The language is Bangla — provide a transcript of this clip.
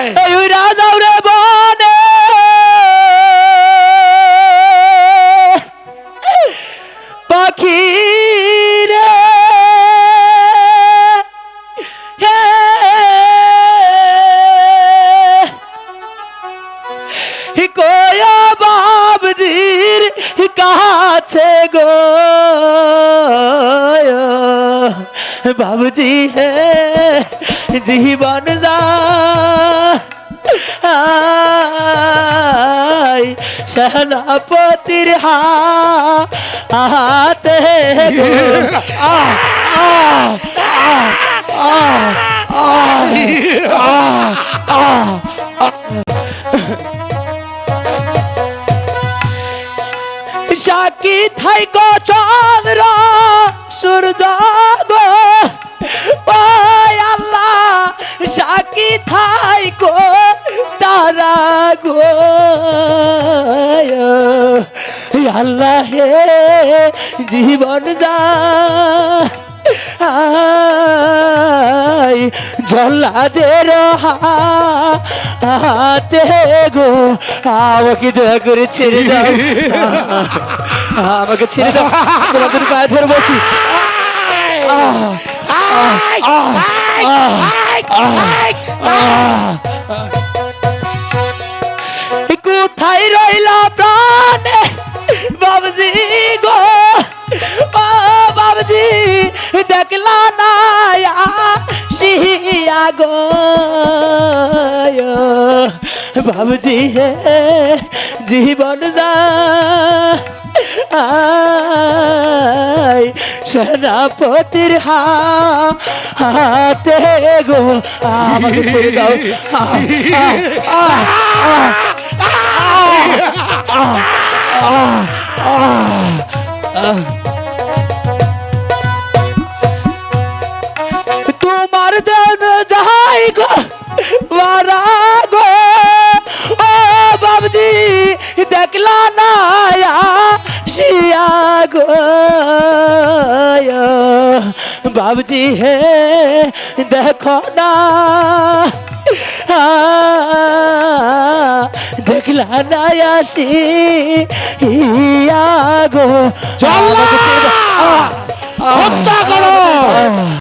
এই যাও রে বনে। পাখি রে। হে। কোয়া বাবজির কাছে গো। জীবন যা। আই, সেনাপতির হাতে আহ আহ আহ আহ আহ সাকি থাইকো চন্দ্র, সূর্য গো। গো আল্লাহ হে জীবন যা জল্লাদের হাতে গো আমাকে দয়া করে ছেড়ে দাও আমাকে ছেড়ে দাও তোমাদের পায়ে ধরে বলছি আহ, আহ, আহ, আহ, রইলা প্রাণে, বাবজি গো। বাবজি, দেখলা না শিয়া গো। বাবজি হে, জীবন যা আই সেনাপতির হাতে গো। আমাকে ছেড়ে দাও। তোমার দেন যাই গো মারা গো ও বাবজি দেখলা না শিয়া গো বাবজি হে দেখো না দেখলা না আসি ইয়া গো